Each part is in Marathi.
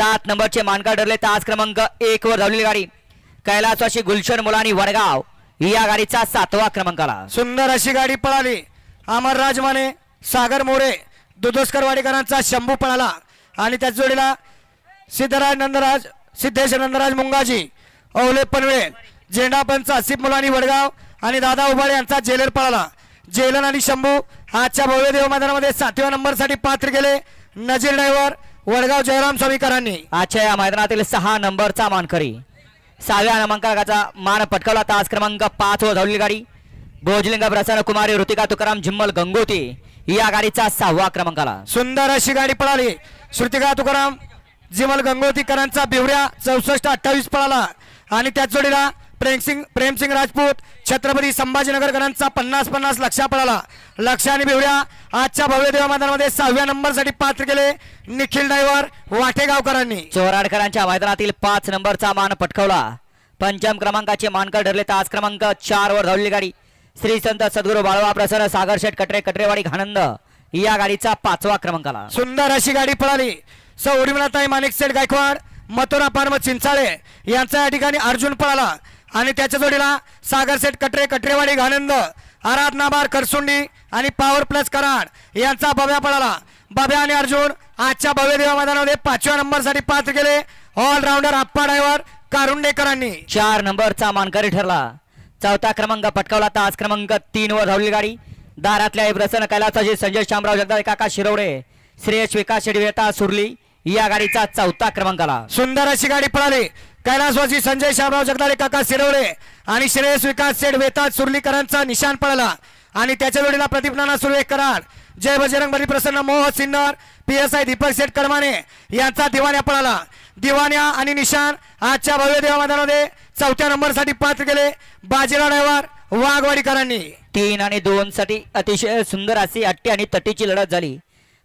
सात नंबरचे मानका ठरले तास क्रमांक एक वर धावलेली गाडी. कैलासवाशी गुलशन मुलानी वडगाव. या गाडीचा सातवा क्रमांक आला सुंदर अशी गाडी पळाली. अमर राजमाने सागर मोरे दुधोस्कर वाडेकरांचा शंभू पळाला. आणि त्याच जोडीला सिद्धराज नंदराज सिद्धेश नंदराज मुंगाजी औले पनवे झेंडा पंच आसिफ मुलानी वडगाव आणि दादा उबाळे यांचा जेलर पळाला. जेलन आणि शंभू आजच्या भव्यदेव मैदानामध्ये सातव्या नंबरसाठी पात्र केले नजीर ड्रायव्हर वडगाव जयराम स्वामीकरांनी आजच्या या मैदानातील सहा नंबरचा मानकरी. सहाव्या क्रमांकाचा मान पटकावला तास क्रमांक पाच वर धावलेली गाडी. भोजलिंग प्रसन्न कुमारी ऋतिका तुकाराम झिम्मल गंगोती या गाडीचा सहावा क्रमांक आला सुंदर अशी गाडी पळाली. श्रुतिका तुकाराम जिमल गंगोतीकरांचा बिवऱ्या चौसष्ट अठ्ठावीस पळाला. आणि त्याच जोडीला प्रेमसिंग प्रेमसिंग राजपूत छत्रपती संभाजीनगरकरांचा पन्नास पन्नास लक्षा पळाला लक्ष आणि बिवऱ्या आजच्या भव्य देवा मैदानामध्ये सहाव्या नंबरसाठी पात्र केले निखिल ड्रायव्हर वाटेगावकरांनी. चोराडकरांच्या मैदानातील पाच नंबरचा मान पटकावला. पंचम क्रमांकाचे मानकर ठरले तास क्रमांक चार वर धावलेली गाडी. श्री संत सद्गुरू बाळवा प्रसन्न सागर शेठ कटरे कटरेवाडी घाणंद या गाडीचा पाचवा क्रमांक आला सुंदर अशी गाडी पळाली. सौ उर्मिलाताई माणिक सेठ गायकवाड मथुरा पार्म चिंचाळे यांचा या ठिकाणी अर्जुन पळाला. आणि त्याच्या जोडीला सागर सेठ कटरे कटरेवाडी घाणंद आराध नाबार करसुंडी आणि पॉवर प्लस कराड यांचा बब्या पळाला. बब्या आणि अर्जुन आजच्या भव्य देवा मैदानामध्ये पाचव्या नंबरसाठी पात्र केले ऑलराऊंडर आप्पा ड्रायव्हर कारुंडेकरांनी. चार नंबरचा मानकरी ठरला. चौथा क्रमांक पटकावला तास क्रमांक तीन वर धावलेली गाडी. दारातल्या प्रसन्न कैलासाची संजय शामराव जगदाळे काका शिरवडे श्रेयश विकास शेडवेता सुरली. या गाडीचा चौथा क्रमांक आला सुंदर अशी गाडी पळाली. कैलासवासी संजय शामराव जगदाळे काका शिरवळे आणि श्रेयस विकास सेठ वेताज सुर्लीकरांचा निशाण पळाला आणि त्याच्या जोडीला प्रदीप नाना सुर्वे कराड. जय बजरंग बली प्रसन्न मोह Sinnar P S I Deepak Seth Kadmane यांचा दिवाण्या पळाला. दिवाण्या आणि निशाण आजच्या भव्य देवा मैदानामध्ये चौथ्या नंबरसाठी पात्र केले बाजीराव डायवार वाघवाडीकरांनी. तीन आणि दोन साठी अतिशय सुंदर अशी अट्टी आणि तटीची लढत झाली.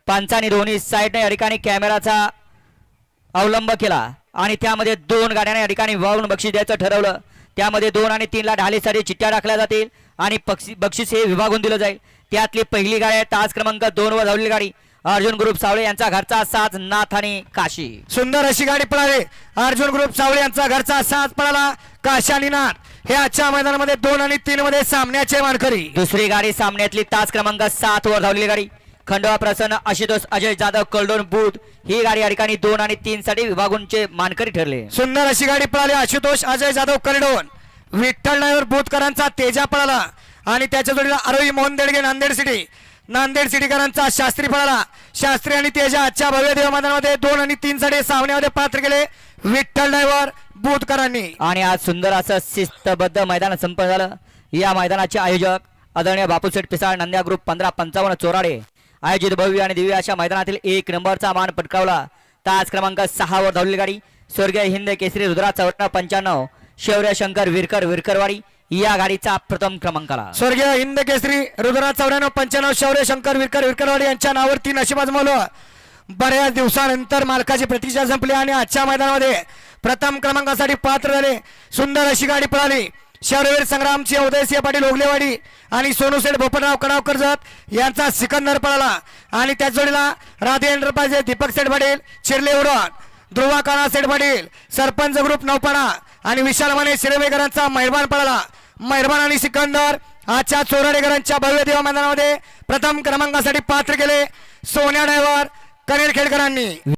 पंचानी दोन्ही साईडने या ठिकाणी कॅमेराचा अवलंब केला. आणि त्यामध्ये दोन गाड्यांना या ठिकाणी वाहून बक्षीस द्यायचं ठरवलं. त्यामध्ये दोन आणि तीनला ढालीसाठी चिठ्ठ्या टाकल्या जातील आणि बक्षी बक्षीस हे विभागून दिलं जाईल. त्यातली पहिली गाडी आहे तास क्रमांक दोन वर धावलेली गाडी. अर्जुन ग्रुप सावळे यांचा घरचा साथ नाथ आणि काशी. सुंदर अशी गाडी पळाली. अर्जुन ग्रुप सावळे यांचा घरचा साथ पळाला. काशानी नाथ हे आजच्या मैदानामध्ये दोन आणि तीन मध्ये सामन्याचे मानकरी. दुसरी गाडी सामन्यातली तास क्रमांक सात वर धावलेली गाडी. खंडोबा प्रसन्न आशुतोष अजय जाधव कल्डोन बुध ही गाडी या ठिकाणी दोन आणि तीन साठी विभागूनचे मानकरी ठरले. सुंदर अशी गाडी पळाली. आशुतोष अजय जाधव करडोन विठ्ठल ड्रायव्हर बोधकरांचा तेजा पळाला. आणि त्याच्या जोडीला आरोही मोहन देडगे नांदेड सिटी. नांदेड सिटीकरांचा शास्त्री पळाला. शास्त्री आणि तेजा आजच्या भव्य देव मैदानामध्ये दोन आणि तीन साठी सामन्यामध्ये पात्र केले विठ्ठल ड्रायव्हर बोधकरांनी. आणि आज सुंदर असं शिस्तबद्ध मैदान संपन्न झालं. या मैदानाचे आयोजक आदरणीय बापूसेठ पिसाळ नंद्या ग्रुप पंधरा पंचावन्न चोराडे. आयोजित भव्य आणि दिव्य अशा मैदानातील एक नंबरचा मान पटकावला. तास क्रमांक सहावर धावलेली गाडी स्वर्गीय हिंद केसरी रुद्रा चौटणं पंच्याण्णव शौर्य शंकर विरकर विरकरवाडी या गाडीचा प्रथम क्रमांक आला स्वर्गीय हिंद केसरी रुद्रा चौऱ्याण्णव पंच्याण्णव शौर्य शंकर विरकर विरकरवाडी यांच्या नावावर तीन अशी आजमावलं बऱ्याच दिवसानंतर मालकाची प्रतीक्षा संपली आणि आजच्या मैदानामध्ये प्रथम क्रमांकासाठी पात्र झाले. सुंदर अशी गाडी पळाली. शौर्यवीर संग्रामची उदयसिंह पाटील ओगलेवाडी आणि सोनूसेठ बोपटराव कडावकर जात यांचा सिकंदर पळाला. आणि त्याच जोडीला राधे एंटरप्राइजेस दीपक सेठ पाटील चिरले उडण ध्रुवा काना सेठ पाटील सरपंच ग्रुप नौपाडा आणि विशाल माने शिरवेकरांचा मेहरबान पळाला. मेहरबान आणि सिकंदर आजच्या चोराडेकरांच्या भव्य देवा मैदानामध्ये प्रथम क्रमांकासाठी पात्र केले. सोन्या डायवर कनेर खेडकरांनी.